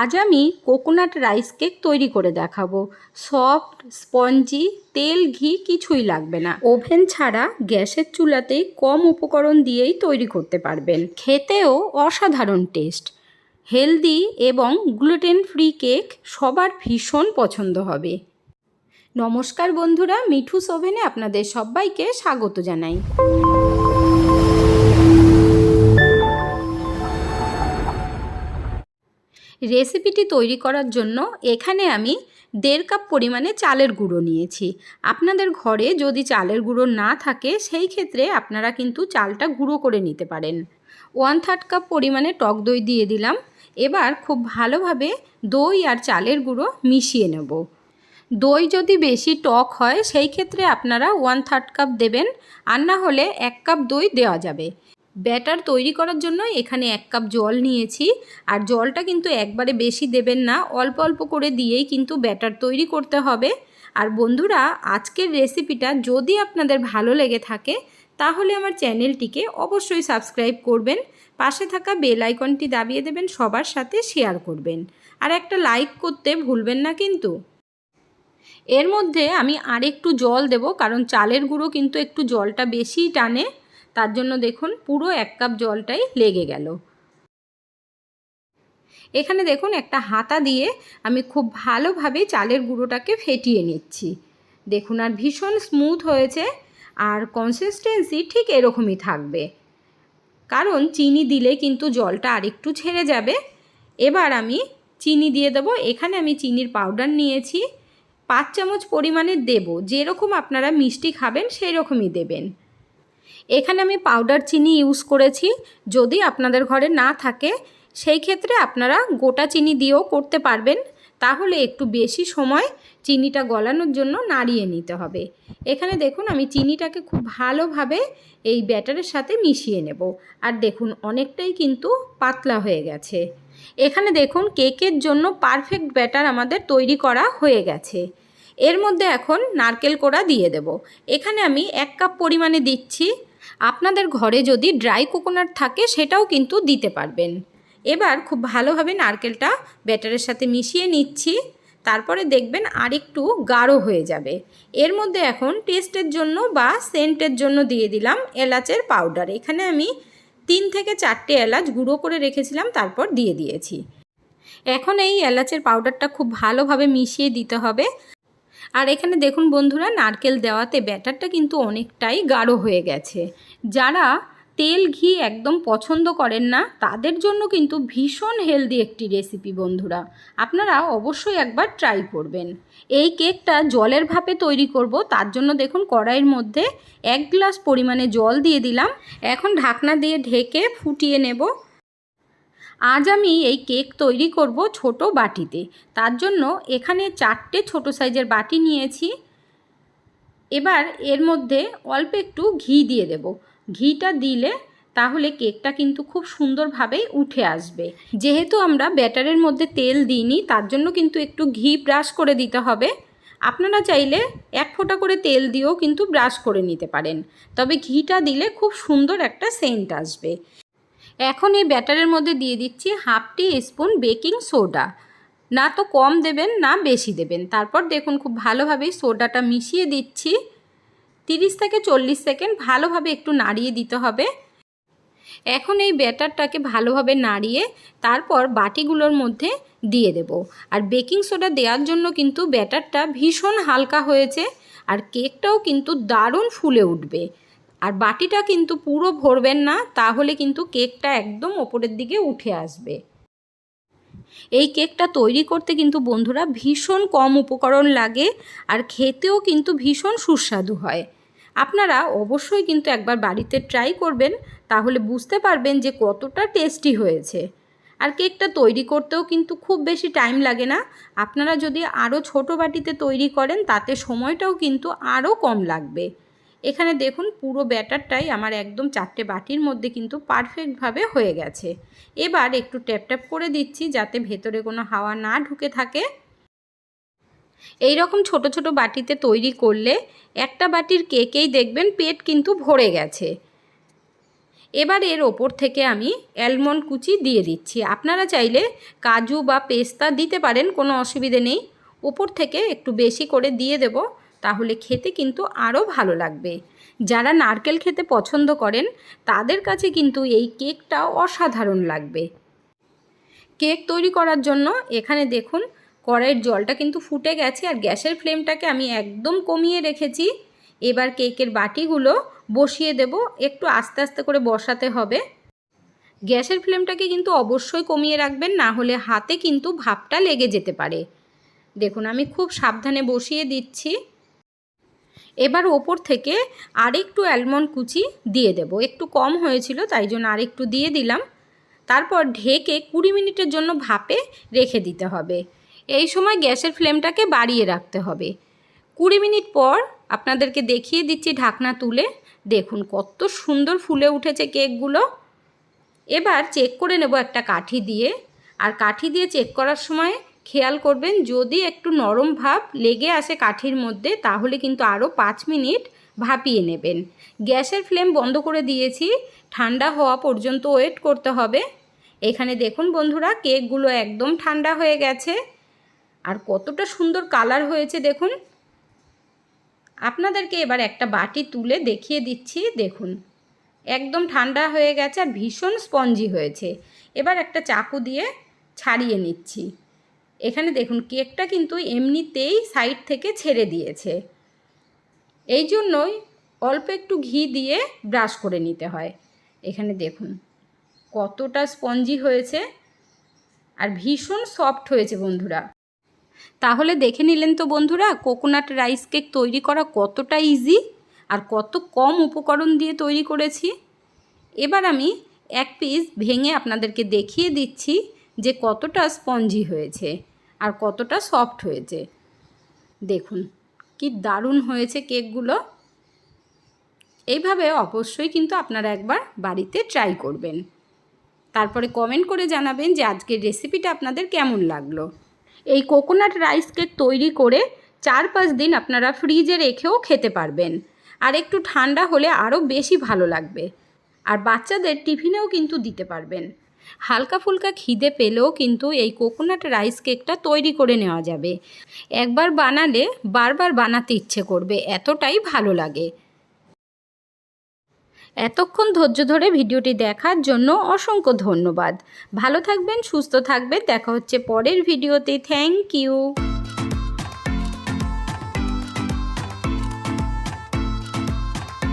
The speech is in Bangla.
আজ আমি কোকোনাট রাইস কেক তৈরি করে দেখাবো। সফট, স্পঞ্জি, তেল, ঘি কিছুই লাগবে না। ওভেন ছাড়া গ্যাসের চুলাতেই কম উপকরণ দিয়েই তৈরি করতে পারবেন। খেতেও অসাধারণ টেস্ট। হেলদি এবং গ্লুটেন ফ্রি কেক সবার ভীষণ পছন্দ হবে। নমস্কার বন্ধুরা, মিঠুস ওভেনে আপনাদের সবাইকে স্বাগত জানাই। রেসিপিটি তৈরি করার জন্য এখানে আমি দেড় কাপ পরিমাণে চালের গুঁড়ো নিয়েছি। আপনাদের ঘরে যদি চালের গুঁড়ো না থাকে, সেই ক্ষেত্রে আপনারা কিন্তু চালটা গুঁড়ো করে নিতে পারেন। ওয়ান থার্ড কাপ পরিমাণে টক দই দিয়ে দিলাম। এবার খুব ভালোভাবে দই আর চালের গুঁড়ো মিশিয়ে নেব। দই যদি বেশি টক হয়, সেই ক্ষেত্রে আপনারা ওয়ান থার্ড কাপ দেবেন। আর না হলে এক কাপ দই দেওয়া যাবে। ব্যাটার তৈরি করার জন্য এখানে এক কাপ জল নিয়েছি। আর জলটা কিন্তু একবারে বেশি দেবেন না, অল্প অল্প করে দিয়েই কিন্তু ব্যাটার তৈরি করতে হবে। আর বন্ধুরা, আজকের রেসিপিটা যদি আপনাদের ভালো লেগে থাকে, তাহলে আমার চ্যানেলটিকে অবশ্যই সাবস্ক্রাইব করবেন, পাশে থাকা বেল আইকনটি দাবিয়ে দেবেন, সবার সাথে শেয়ার করবেন। আর একটা লাইক করতে ভুলবেন না কিন্তু। এর মধ্যে আমি আরেকটু জল দেব, কারণ চালের গুঁড়ো কিন্তু একটু জলটা বেশিই টানে। তার জন্য দেখুন পুরো এক কাপ জলটাই লেগে গেল। এখানে দেখুন একটা হাতা দিয়ে আমি খুব ভালোভাবে চালের গুঁড়োটাকে ফেটিয়ে নিচ্ছি। দেখুন আর ভীষণ স্মুথ হয়েছে আর কনসিস্টেন্সি ঠিক এরকমই থাকবে। কারণ চিনি দিলে কিন্তু জলটা আরেকটু ছেড়ে যাবে। এবার আমি চিনি দিয়ে দেবো। এখানে আমি চিনির পাউডার নিয়েছি। পাঁচ চামচ পরিমাণে দেব। যেরকম আপনারা মিষ্টি খাবেন সেই রকমই দেবেন। এখানে আমি পাউডার চিনি ইউজ করেছি। যদি আপনাদের ঘরে না থাকে, সেই ক্ষেত্রে আপনারা গোটা চিনি দিয়েও করতে পারবেন। তাহলে একটু বেশি সময় চিনিটা গলানোর জন্য নাড়িয়ে নিতে হবে। এখানে দেখুন, আমি চিনিটাকে খুব ভালোভাবে এই ব্যাটারের সাথে মিশিয়ে নেব। আর দেখুন, অনেকটাই কিন্তু পাতলা হয়ে গেছে। এখানে দেখুন, কেকের জন্য পারফেক্ট ব্যাটার আমাদের তৈরি করা হয়ে গেছে। এর মধ্যে এখন নারকেল কোড়া দিয়ে দেব। এখানে আমি এক কাপ পরিমাণে দিচ্ছি। আপনাদের ঘরে যদি ড্রাই কোকোনাট থাকে, সেটাও কিন্তু দিতে পারবেন। এবার খুব ভালোভাবে নারকেলটা ব্যাটারের সাথে মিশিয়ে নিচ্ছি। তারপরে দেখবেন আরেকটু গাঢ় হয়ে যাবে। এর মধ্যে এখন টেস্টের জন্য বা সেন্টের জন্য দিয়ে দিলাম এলাচের পাউডার। এখানে আমি তিন থেকে চারটে এলাচ গুঁড়ো করে রেখেছিলাম, তারপর দিয়ে দিয়েছি। এখন এই এলাচের পাউডারটা খুব ভালোভাবে মিশিয়ে দিতে হবে। আর এখানে দেখুন বন্ধুরা, নারকেল দেওয়াতে ব্যাটারটা কিন্তু অনেকটাই গাঢ় হয়ে গেছে। যারা তেল ঘি একদম পছন্দ করেন না, তাদের জন্য কিন্তু ভীষণ হেলদি একটি রেসিপি বন্ধুরা। আপনারা অবশ্যই একবার ট্রাই করবেন। এই কেকটা জলের ভাপে তৈরি করব, তার জন্য দেখুন কড়াইয়ের মধ্যে এক গ্লাস পরিমাণে জল দিয়ে দিলাম। এখন ঢাকনা দিয়ে ঢেকে ফুটিয়ে নেব। আজ আমি এই কেক তৈরি করব ছোট বাটিতে। তার জন্য এখানে চারটে ছোট সাইজের বাটি নিয়েছি। এবার এর মধ্যে অল্প একটু ঘি দিয়ে দেব। ঘিটা দিলে তাহলে কেকটা কিন্তু খুব সুন্দরভাবেই উঠে আসবে। যেহেতু আমরা ব্যাটারের মধ্যে তেল দিইনি, তার জন্য কিন্তু একটু ঘি ব্রাশ করে দিতে হবে। আপনারা চাইলে এক ফোঁটা করে তেল দিয়েও কিন্তু ব্রাশ করে নিতে পারেন। তবে ঘিটা দিলে খুব সুন্দর একটা সেন্ট আসবে। এখন এই ব্যাটারের মধ্যে দিয়ে দিচ্ছি half teaspoon baking soda. না তো কম দেবেন, না বেশি দেবেন। তারপর দেখুন খুব ভালোভাবেই সোডাটা মিশিয়ে দিচ্ছি। তিরিশ থেকে চল্লিশ সেকেন্ড ভালোভাবে একটু নাড়িয়ে দিতে হবে। এখন এই ব্যাটারটাকে ভালোভাবে নাড়িয়ে তারপর বাটিগুলোর মধ্যে দিয়ে দেব। আর বেকিং সোডা দেওয়ার জন্য কিন্তু ব্যাটারটা ভীষণ হালকা হয়েছে। আর কেকটাও কিন্তু দারুণ ফুলে উঠবে। আর বাটিটা কিন্তু পুরো ভরবেন না, তাহলে কিন্তু কেকটা একদম ওপরের দিকে উঠে আসবে। এই কেকটা তৈরি করতে কিন্তু বন্ধুরা ভীষণ কম উপকরণ লাগে আর খেতেও কিন্তু ভীষণ সুস্বাদু হয়। আপনারা অবশ্যই কিন্তু একবার বাড়িতে ট্রাই করবেন, তাহলে বুঝতে পারবেন যে কতটা টেস্টি হয়েছে। আর কেকটা তৈরি করতেও কিন্তু খুব বেশি টাইম লাগে না, আপনারা যদি আরও ছোট বাটিতে তৈরি করেন, তাতে সময়টাও কিন্তু আরও কম লাগবে। এখানে দেখুন পুরো ব্যাটারটাই আমার একদম চারটে বাটির মধ্যে কিন্তু পারফেক্টভাবে হয়ে গেছে। এবার একটু ট্যাপ ট্যাপ করে দিচ্ছি যাতে ভেতরে কোনো হাওয়া না ঢুকে থাকে। এই রকম ছোট ছোট বাটিতে তৈরি করলে একটা বাটির কেকেই দেখবেন পেট কিন্তু ভরে গেছে। এবার এর ওপর থেকে আমি অ্যালমন্ড কুচি দিয়ে দিচ্ছি। আপনারা চাইলে কাজু বা পেস্তা দিতে পারেন, কোনো অসুবিধে নেই। ওপর থেকে একটু বেশি করে দিয়ে দেব। তাহলে খেতে কিন্তু আরও ভালো লাগবে। যারা নারকেল খেতে পছন্দ করেন, তাদের কাছে কিন্তু এই কেকটা অসাধারণ লাগবে। কেক তৈরি করার জন্য এখানে দেখুন, কড়াইয়ের জলটা কিন্তু ফুটে গেছে আর গ্যাসের ফ্লেমটাকে আমি একদম কমিয়ে রেখেছি। এবার কেকের বাটিগুলো বসিয়ে দেব, একটু আস্তে আস্তে করে বসাতে হবে। গ্যাসের ফ্লেমটাকে কিন্তু অবশ্যই কমিয়ে রাখবেন, না হলে হাতে কিন্তু ভাপটা লেগে যেতে পারে। দেখুন, আমি খুব সাবধানে বসিয়ে দিচ্ছি। এবার ওপর থেকে আরেকটু অ্যালমন্ড কুচি দিয়ে দেব। একটু কম হয়েছিল, তাই জন্য আরেকটু দিয়ে দিলাম। তারপর ঢেকে কুড়ি মিনিটের জন্য ভাপে রেখে দিতে হবে। এই সময় গ্যাসের ফ্লেমটাকে বাড়িয়ে রাখতে হবে। কুড়ি মিনিট পর আপনাদেরকে দেখিয়ে দিচ্ছি ঢাকনা তুলে। দেখুন কত সুন্দর ফুলে উঠেছে কেকগুলো। এবার চেক করে নেব একটা কাঠি দিয়ে। আর কাঠি দিয়ে চেক করার সময় খেয়াল করবেন, যদি একটু নরম ভাব লেগে আসে কাঠির মধ্যে, তাহলে কিন্তু আরও পাঁচ মিনিট ভাপিয়ে নেবেন। গ্যাসের ফ্লেম বন্ধ করে দিয়েছি, ঠান্ডা হওয়া পর্যন্ত ওয়েট করতে হবে। এখানে দেখুন বন্ধুরা, কেকগুলো একদম ঠান্ডা হয়ে গেছে। আর কতটা সুন্দর কালার হয়েছে দেখুন। আপনাদেরকে এবার একটা বাটি তুলে দেখিয়ে দিচ্ছি, দেখুন। একদম ঠান্ডা হয়ে গেছে আর ভীষণ স্পঞ্জি হয়েছে। এবার একটা চাকু দিয়ে ছাড়িয়ে নিচ্ছি। এখানে দেখুন, কেকটা কিন্তু এমনিতেই সাইড থেকে ছেড়ে দিয়েছে। এই জন্যই অল্প একটু ঘি দিয়ে ব্রাশ করে নিতে হয়। এখানে দেখুন, কতটা স্পঞ্জি হয়েছে আর ভীষণ সফট হয়েছে বন্ধুরা। তাহলে দেখে নিলেন তো বন্ধুরা, কোকোনাট রাইস কেক তৈরি করা কতটা ইজি আর কত কম উপকরণ দিয়ে তৈরি করেছি। এবার আমি এক পিস ভেঙে আপনাদেরকে দেখিয়ে দিচ্ছি যে কতটা স্পঞ্জি হয়েছে। আর কতটা সফট হয়েছে। দেখুন, কি দারুণ হয়েছে কেকগুলো। এইভাবে অবশ্যই কিন্তু আপনারা একবার বাড়িতে ট্রাই করবেন। তারপরে কমেন্ট করে জানাবেন যে আজকের রেসিপিটা আপনাদের কেমন লাগল। এই কোকোনাট রাইস কেক তৈরি করে চার পাঁচ দিন আপনারা ফ্রিজে রেখেও খেতে পারবেন। আর একটু ঠান্ডা হলে আরও বেশি ভালো লাগবে। আর বাচ্চাদের টিফিনেও কিন্তু দিতে পারবেন। হালকা ফুলকা খিদে পেলেও কিন্তু এই কোকোনাট রাইস কেকটা তৈরি করে নেওয়া যাবে। একবার বানালে বারবার বানাতে ইচ্ছে করবে, এতটাই ভালো লাগে। এতক্ষণ ধৈর্য ধরে ভিডিওটি দেখার জন্য অসংখ্য ধন্যবাদ। ভালো থাকবেন, সুস্থ থাকবেন, দেখা হচ্ছে পরের ভিডিওতে। Thank you.